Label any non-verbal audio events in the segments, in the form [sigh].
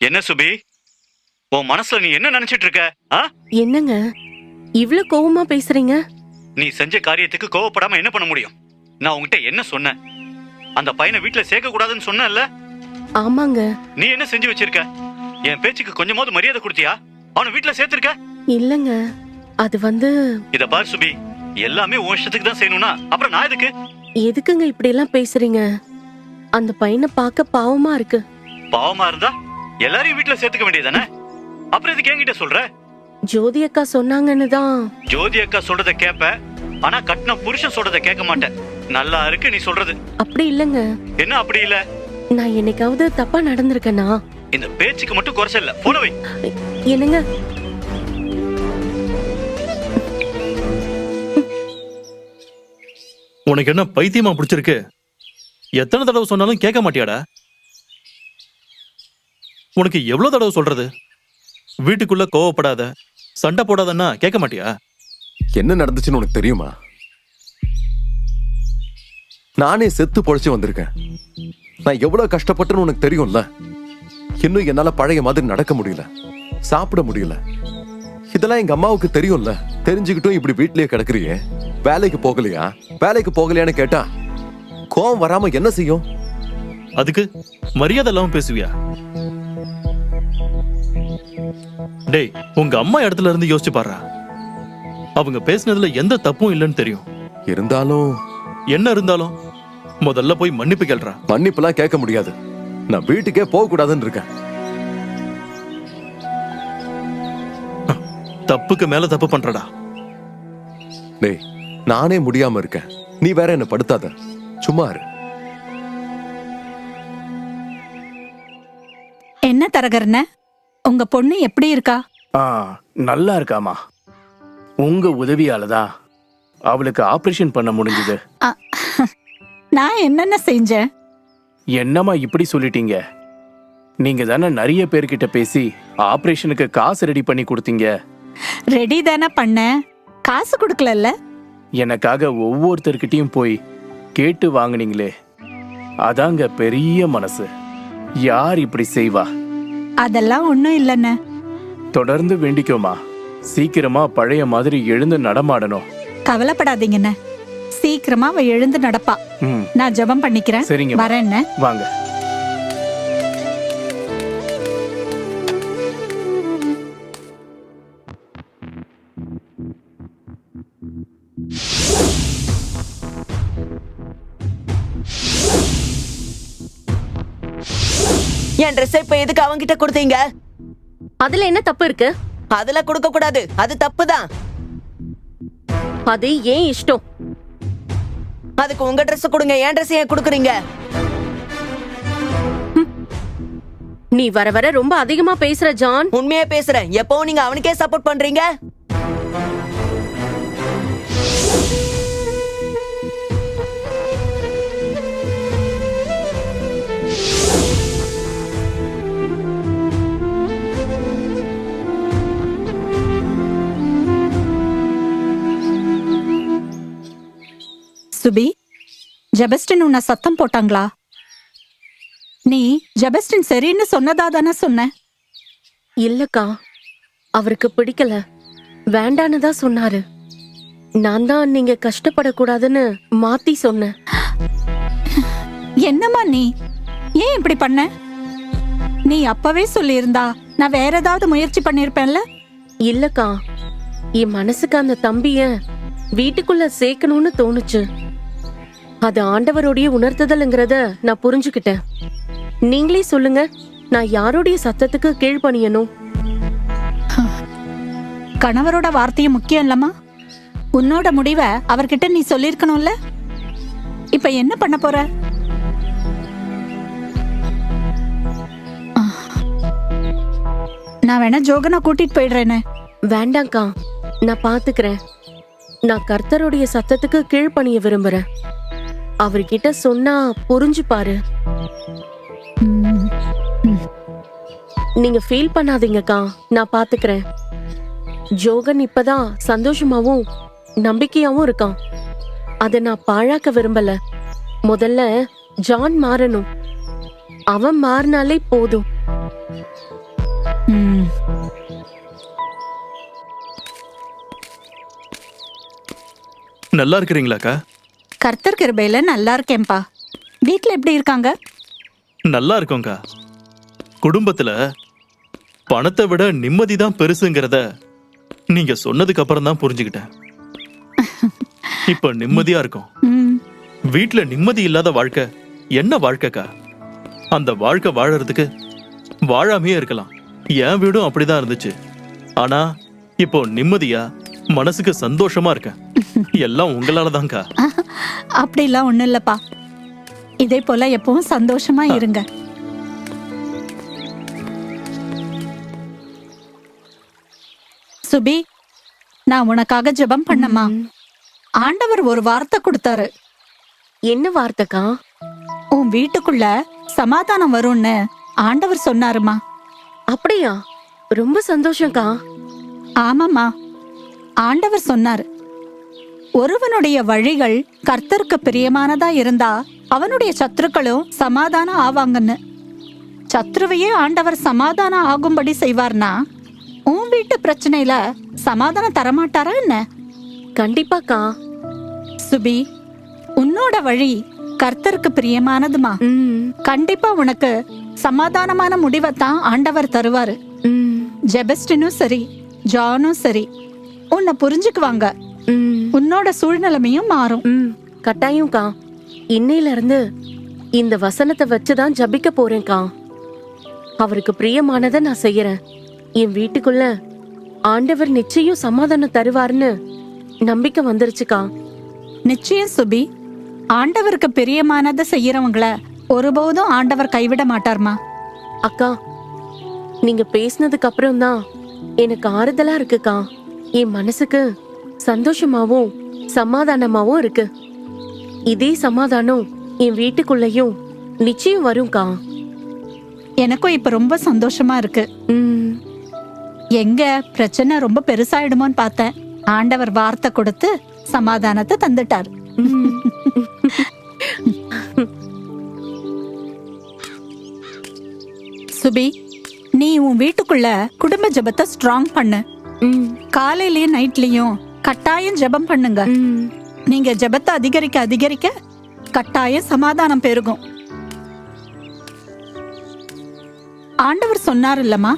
என்ன சுபி? உன் மனசுல நீ என்ன நினைச்சிட்டு இருக்க? ஆ? என்னங்க? இவ்ளோ கோவமா பேசுறீங்க? நீ செஞ்ச காரியத்துக்கு கோவப்படாம என்ன பண்ண முடியும்? நான் உன்கிட்ட என்ன சொன்னேன்? அந்த பையனை வீட்டுல சேர்க்க கூடாதுன்னு சொன்னேன்ல? ஆமாங்க. நீ என்ன செஞ்சு வச்சிருக்க? என் பேச்சுக்கு கொஞ்சமாவது மரியாதை கொடுத்தியா? அவனை வீட்டுல சேர்த்திருக்க? இல்லங்க. அது வந்து இத பார் சுபி. எல்லாமே உன் இஷ்டத்துக்கு தான் செய்யணும்னா. அப்புறம் நான் எதுக்கு? எதுக்குங்க இப்படி எல்லாம் பேசுறீங்க? அந்த பையனை பார்க்க பாவமா இருக்கு. பாவமா இருந்தா? எல்லாரையும் வீட்டுல சேர்த்துக்க வேண்டியதானே அப்புறம் எதுக்கு என்கிட்ட சொல்ற? ஜோதி அக்கா சொன்னாங்கன்னு தான். ஜோதி அக்கா சொல்றத கேப்ப ஆனா கட்டின புருஷன் சொல்றத கேட்க மாட்டேன். நல்லா இருக்கு நீ சொல்றது. அப்படி இல்லங்க. என்ன அப்படி இல்ல? நான் என்னைக்காவது தப்பா நடந்திருக்கேனா? இந்த பேச்சுக்கு மட்டும் குறைச்சல போன வை. என்னங்க? உனக்கு என்ன பைத்தியமா பிடிச்சிருக்கு? எத்தனை தடவை சொன்னாலும் கேட்க மாட்டியாடா? உனக்கு எவ்வளவு தடவை சொல்றது? வீட்டுக்குள்ள கோவப்படாத. சண்டை போடாதன்னா கேட்க மாட்டியா? என்ன நடந்துச்சுன்னு உனக்கு தெரியுமா? நானே செத்து பொழைச்சு வந்திருக்கேன். நான் எவ்வளவு கஷ்டப்பட்டேன்னு உனக்கு தெரியும்ல? இன்னும் என்னால பழைய மாதிரி நடக்க முடியல. சாப்பிட முடியல. இதெல்லாம் எங்க அம்மாவுக்கு தெரியும்ல? தெரிஞ்சுக்கிட்டும் இப்படி வீட்லயே கிடக்குறியே. வேலைக்கு போகலையா? வேலைக்கு போகலையான்னு கேட்டா கோவம் வராம என்ன செய்யும்? அதுக்கு மரியாதை இல்லாம பேசுவியா? டேய் உங்க அம்மா இடத்துல இருந்து யோசிச்சு பாருடா அவங்க பேசுனதுல எந்த தப்பும் இல்லைன்னு தெரியும். இருந்தாலும் என்ன இருந்தாலும் முதல்ல போய் மன்னிப்பு கேள்றா மன்னிப்புலாம் கேட்க முடியாது. நான் வீட்டுக்கே போக கூடாதுன்னு இருக்கேன். தப்புக்கு மேல தப்பு பண்றடா. டேய் நானே முடியாம இருக்கேன். நீ வேற என்ன படுத்தாத. சும்மா இரு. என்ன தரகர்ன? உங்க பொண்ணு எப்படி இருக்கா? ஆ நல்லா இருக்காமா உங்க உதவியால தான் அவளுக்கு ஆபரேஷன் பண்ண முடிஞ்சது. நான் என்னென்ன செஞ்சேன்? என்னம்மா இப்படி சொல்லிட்டீங்க? நீங்க தானே நிறைய பேர்கிட்ட பேசி ஆபரேஷனுக்கு காசு ரெடி பண்ணி கொடுத்தீங்க. ரெடி தானே பண்ணேன். காசு கொடுக்கலல்ல? எனக்காக ஒவ்வொருத்தர்கிட்டயும் போய் கேட்டு வாங்குனீங்களே. அதாங்க பெரிய மனசு. யார் இப்படி செய்வா? அதெல்லாம் ஒண்ணும் இல்லைண்ணே. தொடர்ந்து வேண்டிக்கோமா. சீக்கிரமா பழைய மாதிரி எழுந்து நடமாடணும். கவலைப்படாதீங்கண்ணே. சீக்கிரமா அவ எழுந்து நடப்பா. ம். நான் ஜெபம் பண்ணிக்கிறேன். சரிங்க வரேன்ன வாங்க. என் ட்ரெஸ் இப்ப எதுக்கு அவங்கிட்ட கொடுத்தீங்க? அதுல என்ன தப்பு இருக்கு? அதுல கொடுக்க கூடாது. அது தப்புதான். அது ஏன் இஷ்டம்? அதுக்கு உங்க ட்ரெஸ் கொடுங்க. என் ட்ரெஸ் ஏன் கொடுக்குறீங்க? நீ வர வர ரொம்ப அதிகமா பேசுற ஜான். உண்மையா பேசுறேன். எப்பவும் நீங்க அவனுக்கே சப்போர்ட் பண்றீங்க? சுபி ஜெபஸ்டின் உன்னை சத்தம் போட்டாங்களா? நீ ஜெபஸ்டின் சரின்னு சொன்னதா தானே சொன்ன? இல்லக்கா அவருக்கு பிடிக்கல. வேண்டான்னு தான் சொன்னாரு. நான் தான் நீங்க கஷ்டப்படக்கூடாதுன்னு மாத்தி சொன்னேன். என்னம்மா நீ? ஏன் இப்படி பண்ண? நீ அப்பவே சொல்லியிருந்தா நான் வேற ஏதாவது முயற்சி பண்ணிருப்பேன்ல இல்லக்கா என் மனசுக்கு அந்த தம்பிய வீட்டுக்குள்ள சேர்க்கணும்னு தோணுச்சு. அது ஆண்டவருடைய உணர்த்துதல்ங்கிறத நான் புரிஞ்சுக்கிட்டேன். நீங்களே சொல்லுங்க நான் யாருடைய சத்தத்துக்கு கீழ்ப்பணியணும்? கணவரோட வார்த்தையும் முக்கியம் இல்லம்மா. உன்னோட முடிவை அவர்கிட்ட நீ சொல்லிருக்கணும்ல இப்ப என்ன பண்ண போற? நான் வேணா ஜோகனை கூட்டிட்டு போயிடுறேனே. வேண்டாங்க்கா நான் பாத்துக்கிறேன். நான் கர்த்தருடைய சத்தத்துக்கு கீழ்ப்பணிய விரும்புறேன். அவர்கிட்ட சொன்னா புரிஞ்சு பாரு நீங்க ஃபீல் பண்ணாதீங்கக்கா நான் பாத்துக்கிறேன். ஜோகன் இப்பதான் சந்தோஷமாவும் நம்பிக்கையாவும் இருக்கான். அதை நான் பாழாக்க விரும்பல. முதல்ல ஜான் மாறணும். அவன் மாறினாலே போதும். நல்லா இருக்கிறீங்களாக்கா? கர்த்தர் கிருபையில நல்லா இருக்கேன்பா வீட்ல எப்படி இருக்காங்க? நல்லா இருக்கோங்க்கா குடும்பத்துல பணத்தை விட நிம்மதி தான் பெருசுங்கிறத நீங்க சொன்னதுக்கு அப்புறம் தான் புரிஞ்சுக்கிட்டேன். [laughs] இப்ப நிம்மதியா இருக்கும். ம், வீட்ல நிம்மதி இல்லாத வாழ்க்கை என்ன வாழ்க்கைக்கா? அந்த வாழ்க்கை வாழறதுக்கு வாழாமையே இருக்கலாம். என் வீடும் அப்படிதான் இருந்துச்சு. ஆனா இப்போ நிம்மதியா மனசுக்கு சந்தோஷமா இருக்கேன் எல்லாம் உங்களால தான்க்கா அப்படிலாம் ஒண்ணும் இல்லப்பா. இதே போல எப்பவும் சந்தோஷமா இருங்க. சுபி நான் உனக்காக ஜெபம் பண்ணமா ஆண்டவர் ஒரு வார்த்தை கொடுத்தாரு. என்ன வார்த்தைக்கா? உன் வீட்டுக்குள்ள சமாதானம் வரும்னு ஆண்டவர் சொன்னாருமா. அப்படியா? ரொம்ப சந்தோஷம்க்கா. ஆமாம்மா. ஆண்டவர் சொன்னார் ஒருவனுடைய வழிகள் கர்த்தருக்கு பிரியமானதா இருந்தா அவனுடைய சத்துருக்களும் சமாதானம் ஆவாங்கன்னு. சத்ருவையே ஆண்டவர் சமாதானம் ஆகும்படி செய்வார்னா உன் வீட்டு பிரச்சனையில சமாதானம் தரமாட்டாரா என்ன? கண்டிப்பாக்கா. சுபி உன்னோட வழி கர்த்தருக்கு பிரியமானதுமா? கண்டிப்பா உனக்கு சமாதானமான முடிவைத்தான் ஆண்டவர் தருவாரு. ம். ஜெபஸ்டினும் சரி ஜானும் சரி உன்னை புரிஞ்சுக்குவாங்க. ம் உன்னோட சூழ்நிலைமையும் மாறும். கட்டாயம்க்கா இன்னையில இருந்து இந்த வசனத்தை வச்சுதான் ஜபிக்க போறேன்க்கா அவருக்கு பிரியமானதை நான் செய்யறேன். என் வீட்டுக்குள்ள ஆண்டவர் நிச்சயம் சமாதானம் தருவார்னு நம்பிக்கை வந்துருச்சுக்கா நிச்சயம் சுபி ஆண்டவருக்கு பிரியமானதை செய்யறவங்கள ஒருபோதும் ஆண்டவர் கைவிட மாட்டார்மா? அக்கா நீங்க பேசினதுக்கு அப்புறம் தான் எனக்கு ஆறுதலா இருக்குக்கா என் மனசுக்கு சந்தோஷமாவும் சமாதானமாவும் இருக்கு. இதே சமாதானம் என் வீட்டுக்குள்ளேயும் நிச்சயம் வரும்க்கா. எனக்கும் இப்ப ரொம்ப சந்தோஷமா இருக்கு. ம். எங்க பிரச்சனை ரொம்ப பெருசாயிடுமோன்னு பார்த்தேன். ஆண்டவர் வார்த்தை கொடுத்து சமாதானத்தை தந்துட்டார். சுபி நீ உன் வீட்டுக்குள்ள குடும்ப ஜெபத்தை ஸ்ட்ராங் பண்ணு. காலையிலயும் நைட்லயும் கட்டாயம் ஜெபம் பண்ணுங்க. நீங்க ஜெபத்தை அதிகரிக்க அதிகரிக்க கட்டாயம் சமாதானம் பெருகும். ஆண்டவர் சொன்னார் இல்லம்மா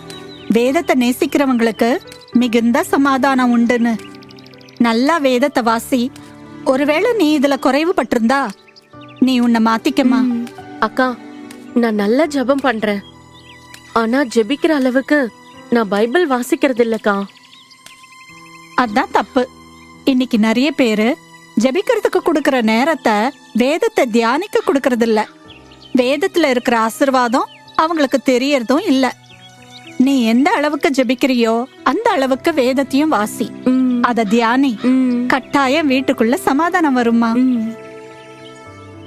வேதத்தை நேசிக்கிறவங்களுக்கு மிகுந்த சமாதானம் உண்டுன்னு. நல்லா வேதத்தை வாசி ஒருவேளை நீ இதுல குறைவுபட்டிருந்தா நீ உன்னை மாத்திக்கமா. அக்கா நான் நல்லா ஜெபம் பண்றேன். ஆனா ஜெபிக்கிற அளவுக்கு நான் பைபிள் வாசிக்கிறது இல்லக்கா அதான் தப்பு. இன்னைக்கு நிறைய பேரு ஜெபிக்கிறதுக்கு கொடுக்கற நேரத்தை வேதத்தை தியானிக்க கொடுக்கறது இல்ல வேதத்துல இருக்கிற ஆசிர்வாதம் அவங்களுக்கு தெரியறதும் இல்ல. நீ எந்த அளவுக்கு ஜெபிக்கிறியோ அந்த அளவுக்கு வேதத்தையும் வாசி. அத தியானி. கட்டாயம் வீட்டுக்குள்ள சமாதானம் வருமா.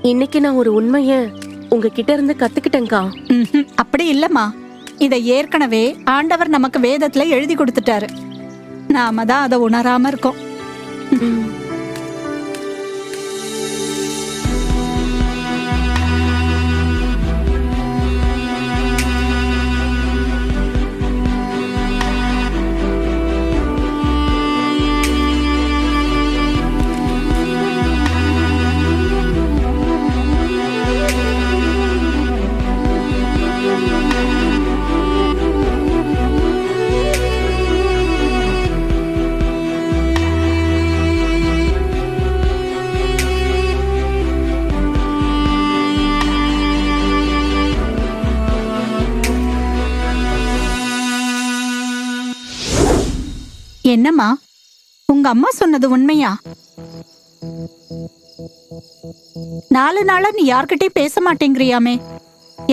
இன்னைக்கு நான் ஒரு உண்மைய உங்ககிட்ட இருந்து கத்துக்கிட்டேன்க்கா. ம்ஹும், அப்படி இல்லம்மா. இத ஏற்கனவே ஆண்டவர் நமக்கு வேதத்துல எழுதி கொடுத்துட்டாரு. நாம தான் அதை உணராம இருக்கோம். என்னம்மா? உங்க அம்மா சொன்னது உண்மையா? நாலு நாளா நீ யார்கிட்டயும் பேச மாட்டேங்கிறியாமே.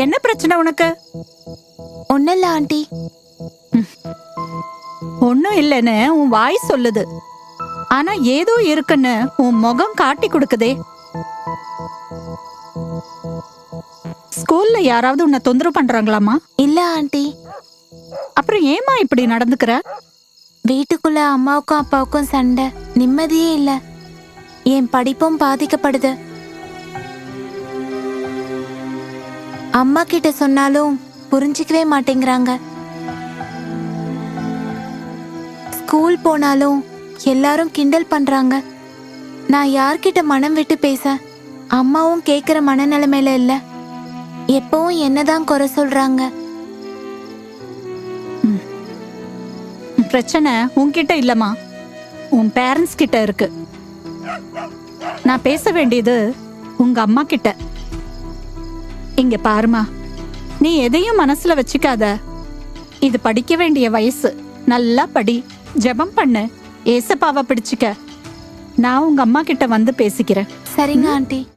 என்ன பிரச்சனை உனக்கு? ஒன்னும் இல்ல ஆண்டி ஒண்ணும் இல்லைன்னு உன் வாய் சொல்லுது. ஆனா ஏதோ இருக்குன்னு உன் முகம் காட்டி கொடுக்குதே. ஸ்கூல்ல யாராவது உன்னை தொந்தரவு பண்றாங்களாமா இல்ல ஆண்டி. அப்புறம் ஏமா இப்படி நடந்துக்கிற? வீட்டுக்குள்ள அம்மாவுக்கும் அப்பாவுக்கும் சண்டை. நிம்மதியே இல்ல. என் படிப்பும் பாதிக்கப்படுது. அம்மா கிட்ட சொன்னாலும் புரிஞ்சிக்கவே மாட்டேங்கிறாங்க. ஸ்கூல் போனாலும் எல்லாரும் கிண்டல் பண்றாங்க. நான் யார்கிட்ட மனம் விட்டு பேச அம்மாவும் கேக்குற மனநிலைமையில இல்ல. எப்பவும் என்னதான் குறை சொல்றாங்க. பிரச்சனை உன்கிட்ட இல்லம்மா. உன் பேரண்ட்ஸ் கிட்ட இருக்கு. நான் பேச வேண்டியது உங்க அம்மா கிட்ட. இங்க பாருமா நீ எதையும் மனசுல வச்சுக்காத. இது படிக்க வேண்டிய வயசு. நல்லா படி ஜெபம் பண்ணு ஏசப்பாவை பிடிச்சுக்க. நான் உங்க அம்மா கிட்ட வந்து பேசிக்கிறேன். சரிங்க ஆண்டி.